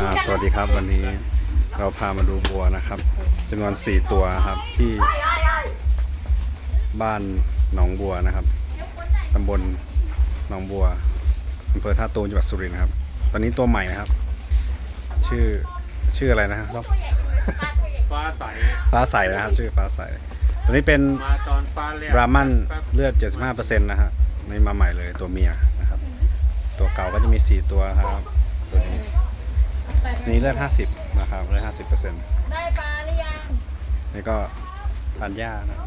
อ่าสวัสดีครับวันนี้เราพามาดูบัวนะครับจำนวน4ตัวครับที่บ้านหนองบัวนะครับตำบลหนองบัวอำเภอท่าตูมจังหวัดสุรินทร์ครับ ตอนนี้ตัวใหม่นะครับ ชื่อชื่ออะไรนะครับฟ้าใสฟ้าใสนะครับ ชื่อฟ้าใสตัวนี้เป็นมาตอนฟ้าเรียบรามันเลือด 75%นะฮะนี่มาใหม่เลยตัวเมียนะครับ ตัวเก่าก็จะมี 4 ตัวครับตัวนี้ นี่เลือด50 นะครับเลือด50%ได้ปลาหรือยัง นี่ก็ทานหญ้านะ